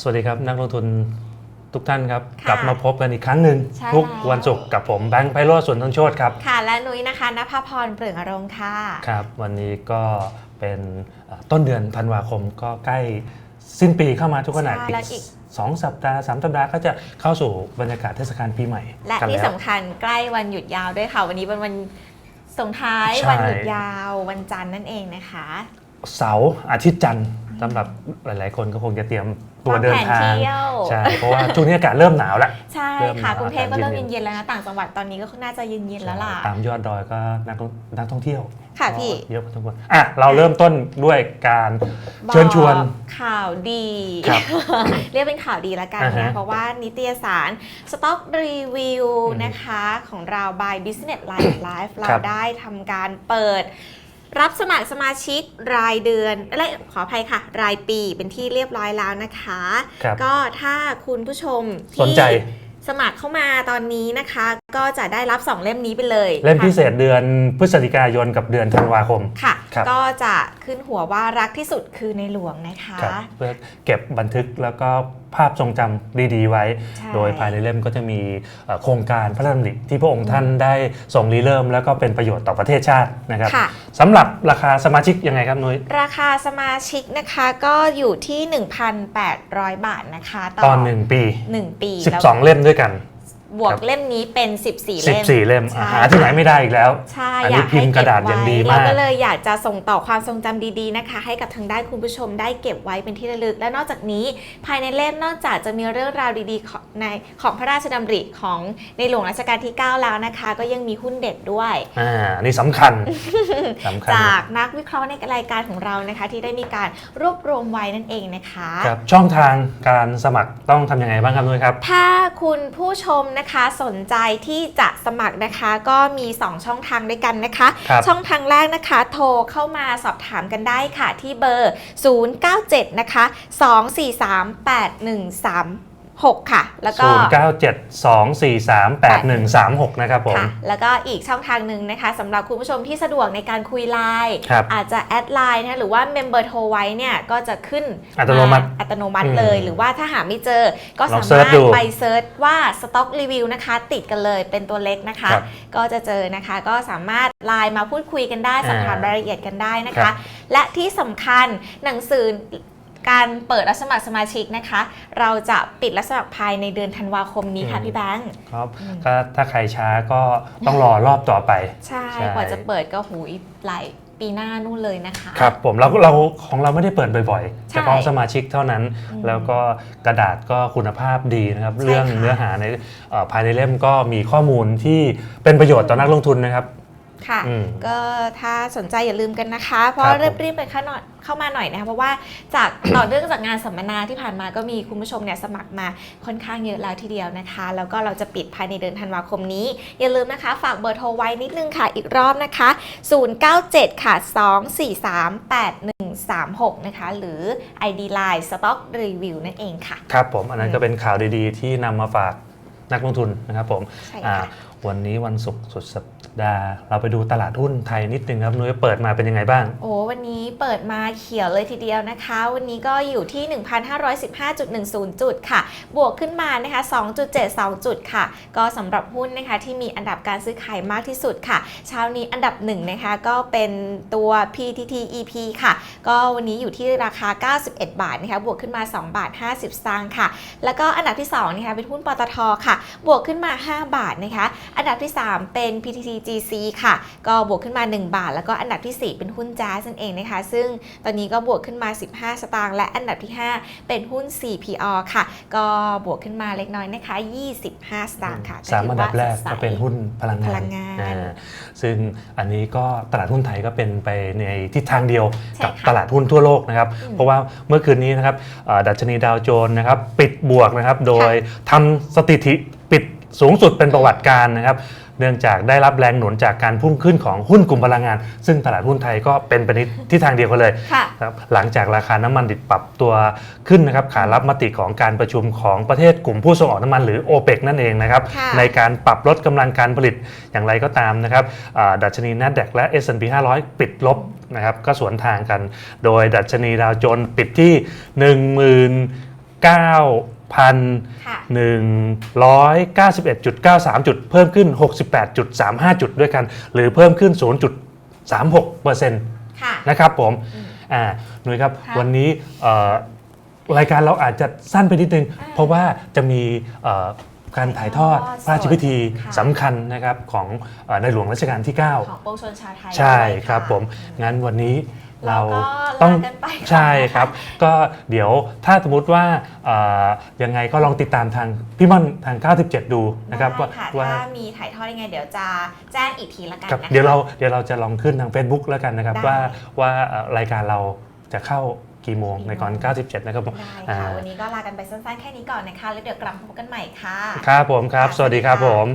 สวัสดีครับ นักลงทุนทุกท่านครับค่ะกลับมาพบกันอีกครั้งหนึ่งใช่ทุกแล้ววันศุกร์กับผมแบงค์ไพโรจน์สวนต้นโชตครับค่ะ และนุ้ยนะคะนภาพรเปลืองอารมณ์ค่ะครับ วันนี้ก็เป็นเอ่อต้นเดือนธันวาคมก็ใกล้สิ้นปีเข้ามาทุกขณะใช่อีแล้วกอีกสองสัปดาห์สามสัปดาห์ก็จะเข้าสู่บรรยากาศเทศกาลปีใหม่ และกันที่แล้วสำคัญใกล้วันหยุดยาวด้วยค่ะ วันนี้เป็นวันส่งท้ายใช่วันหยุดยาววันจันทร์นั่นเองนะคะ เสาร์อาทิตย์จันทร์ สำหรับหลายๆ คนก็คงจะเตรียมตัวเดินทางวางแผนเที่ยวใช่เพราะว่าช่วงนี้อากาศเริ่มหนาวแล้วใช่เริ่มค่ะหนาวกรุงเทพก็อากาศเริ่มเย็นๆเย็นๆแล้วนะต่างจังหวัดตอนนี้ก็น่าจะเย็นๆแล้วล่ะตามยอดดอยก็นักนักท่องเที่ยวค่ะพี่ก็เยอะพอสมควรอะเราเริ่มต้นด้วยการเชิญชวนบอกข่าวดีครับเรียกเป็นข่าวดีละกันอ่านะฮะเพราะว่านิตยสาร Stock Review อืมนะคะของเรา by Business Life Life เราครับได้ทำการเปิด รับสมัครสมาชิกรายเดือนและขออภัยค่ะ รายปีเป็นที่เรียบร้อยแล้วนะคะ ครับ ก็ถ้าคุณผู้ชมสนใจที่สมัครเข้ามาตอนนี้นะคะ ก็จะได้รับ 2 เล่มนี้ไปเลยเล่มพิเศษเดือนพฤศจิกายนกับเดือนธันวาคม ค่ะ ครับ ก็จะขึ้นหัวว่ารักที่สุดคือในหลวงนะคะ ครับเพื่อเก็บบันทึกแล้วก็ภาพทรงจำดีๆไว้ ใช่ โดยภายในเล่มก็จะมีเอ่อโครงการพระราชดำริที่พระองค์ท่านได้ส่งริเริ่ม แล้วก็เป็นประโยชน์ต่อประเทศชาตินะครับค่ะ สำหรับราคาสมาชิกยังไงครับนุ้ยราคาสมาชิกนะคะก็อยู่ที่ 1,800 บาทนะคะตอนหนึ่งปี 1 ปีแล้ว 12 เล่มด้วยกัน บวคกรับเล่มนี้เป็น 14เล่ม14เล่มใช่ หาที่ไหนไม่ได้อีกแล้ว ใช่อันอนี้ยากพิให้มพ์กเก็ระบดาษอย่างไว้ดีเรามากก็เลยอยากจะส่งต่อความทรงจำดีๆนะคะ ให้กับทางด้านคุณผู้ชมได้เก็บไว้เป็นที่ระลึก และนอกจากนี้ภายในเล่มนอกจากจะมีเรื่องราวดีๆของในของพระราชดำริของในหลวงรัชกาลที่ 9 แล้วนะคะ ก็ยังมีหุ้นเด็ดด้วย อ่าอันนี่สำคัญสำคัญจากนักวิเคราะห์ในรายการของเรานะคะ ที่ได้มีการรวบรวมไว้นั่นเองนะคะ ครับช่องทางการสมัครต้องทำยังไงบ้างครับนุ้ยครับ ถ้าคุณผู้ชมนะคะสนใจที่จะสมัครนะคะก็มี 2 ช่องทางด้วยกันนะคะครับช่องทางแรกนะคะ โทรเข้ามาสอบถามกันได้ค่ะที่เบอร์ 097 นะคะ 2438136ค่ะ แล้วก็ 0972438136 นะครับผม ค่ะแล้วก็อีกช่องทางหนึ่งนะคะสำหรับคุณผู้ชมที่สะดวกในการคุยไลน์ครับ อาจจะแอดไลน์นะคะหรือว่าเมมเบอร์โทรไว้เนี่ยก็จะขึ้นอัตโนมัติาอัตโนมัติอืมเลยหรือว่าถ้าหาไม่เจอก็ลองสาเสิร์มาชรถดูไปเซิร์ชว่า Stock Review นะคะ ติดกันเลยเป็นตัวเล็กนะคะ ครับก็จะเจอนะคะก็สามารถไลน์มาพูดคุยกันได้สอบถามอ่ารายละเอียดกันได้นะครัคะ บ และที่สำคัญหนังสือ การเปิดรับสมัครสมาชิกนะคะ เราจะปิดรับสมัครภายในเดือนธันวาคมนี้ค่ะพี่แบงค์ ครับอืม ก็ถ้าใครช้าก็ต้องรอรอบต่อไป ใช่ใช่ กว่าจะเปิดก็หูยหลายปีหน้านู่นเลยนะคะ ครับผมเราเราของเราไม่ได้เปิดบ่อยๆ ใช่เฉพาะสมาชิกเท่านั้น อืมแล้วก็กระดาษก็คุณภาพดีนะครับ ใช่เรื่องค่ะเนื้อหาในเอ่อภายในเล่มก็มีข้อมูลที่เป็นประโยชน์ต่อนักลงทุนนะครับ ค่ะ อืม ก็ถ้าสนใจอย่าลืมกันนะคะ เพราะครับผมรีบๆไปเข้าหน่อยเข้ามาหน่อยนะคะเพราะว่าจาก ต่อเนื่องจากงานสัมมนาที่ผ่านมาก็มีคุณผู้ชมเนี่ยสมัครมาค่อนข้างเยอะแล้วทีเดียวนะคะ แล้วก็เราจะปิดภายในเดือนธันวาคมนี้ อย่าลืมนะคะ ฝากเบอร์โทรไว้นิดนึงค่ะอีกรอบนะคะ 097 ค่ะ 2438136 นะคะ หรือ ID Line Stock Review นั่นเองค่ะ ครับผมอันนั้นก็เป็นข่าวดีๆ ที่นำมาฝากนักลงทุนนะครับผมใช่อ่าค่ะ วันนี้วันศุกร์สุดสัป ดาห์ เราไปดูตลาดหุ้นไทยนิดนึงครับนุ้ยเปิดมาเป็นยังไงบ้าง โอ้วันนี้เปิดมาเขียวเลยทีเดียวนะคะ วันนี้ก็อยู่ที่ 1,515.10 จุดค่ะ บวกขึ้นมานะคะ 2.72 จุดค่ะ ก็สำหรับหุ้นนะคะที่มีอันดับการซื้อขายมากที่สุดค่ะ เช้านี้อันดับหนึ่งนะคะก็เป็นตัว PTT EP ค่ะ ก็วันนี้อยู่ที่ราคา 91 บาทนะคะบวกขึ้นมา 2 บาท 50สตางค์ค่ะ แล้วก็อันดับที่2นะคะเป็นหุ้นปตทค่ะ บวกขึ้นมา 5 บาทนะคะ อันดับที่ 3 เป็น PTT GC ค่ะ ก็บวกขึ้นมา 1 บาท แล้วก็อันดับที่ 4 เป็นหุ้นจ้านั่นเองนะคะ ซึ่งตอนนี้ก็บวกขึ้นมา 15 สตางค์และอันดับที่ 5 เป็นหุ้น CPO ค่ะ ก็บวกขึ้นมาเล็กน้อยนะคะ 25 สตางค์ค่ะสามอันดับแรกถือว่าสดใสก็เป็นหุ้นพลังงานพลังงานอ่ซึ่งอันนี้ก็ตลาดหุ้นไทยก็เป็นไปในทิศทางเดียวใช่กับค่ะตลาดหุ้นทั่วโลกนะครับอืมเพราะว่าเมื่อคืนนี้นะครับเอ่อดัชนีดาวโจนส์นะครับปิดบวกนะครับ โดยทำสถิติปิด สูงสุดเป็นประวัติการนะครับเนื่องจากได้รับแรงหนุนจากการพุ่งขึ้นของหุ้นกลุ่มพลังงาน ซึ่งตลาดหุ้นไทยก็เป็นไปในทิศทางเดียวกันเลยครับหลังจากราคาน้ำมันดิบปรับตัวขึ้นนะครับขารับมติของการประชุมของประเทศกลุ่มผู้ส่งออกน้ำมันหรือโอเปกนั่นเองนะครับในการปรับลดกำลังการผลิตอย่างไรก็ตามนะครับดัชนี NASDAQ และ S&P 500 ปิดลบนะครับก็สวนทางกัน โดยดัชนีดาวโจนส์ปิดที่ 1 9 0 0 0 พันหนึ่งร้อยเก้าสิบเอ็ดจุดเก้าสามจุด เพิ่มขึ้นหกสิบแปดจุดสามห้าจุดด้วยกัน หรือเพิ่มขึ้นศูนย์จุดสามหกเปอร์เซ็นต์นะครับผมอ่าหนุ่ยครับวันนี้รายการเราอาจจะสั้นไปนิดนึง เพราะว่าจะมีการถ่ายทอดพระราชพิธีสำคัญนะครับของในหลวงรัชกาลที่ 9 ของปวงชนชาวไทย ใช่ครับผม งั้นวันนี้ เราเราก็ต้องลากันไปก่อนใช่นะคะครับ ก็เดี๋ยวถ้าสมมติว่าเอ่อยังไงก็ลองติดตามทางพี่ม่อนทาง 97 ดูนะครับว่าได้ค่ะว่าถ้ามีถ่ายทอดยังไง เดี๋ยวจะแจ้งอีกทีละกันครับนะคะเดี๋ยวเราเดี๋ยวเราจะลองขึ้นทาง Facebook แล้วกันนะครับได้ว่าว่าเอ่อรายการเราจะเข้ากี่โมงในก่อน 97 นะครับผมได้อ่าค่ะ วันนี้ก็ลากันไปสั้นๆ แค่นี้ก่อนนะคะ แล้วเดี๋ยวกลับมาพบกันใหม่ค่ะ ครับผมครับค่ะสวัสดีครับสวัสดีผค่ะม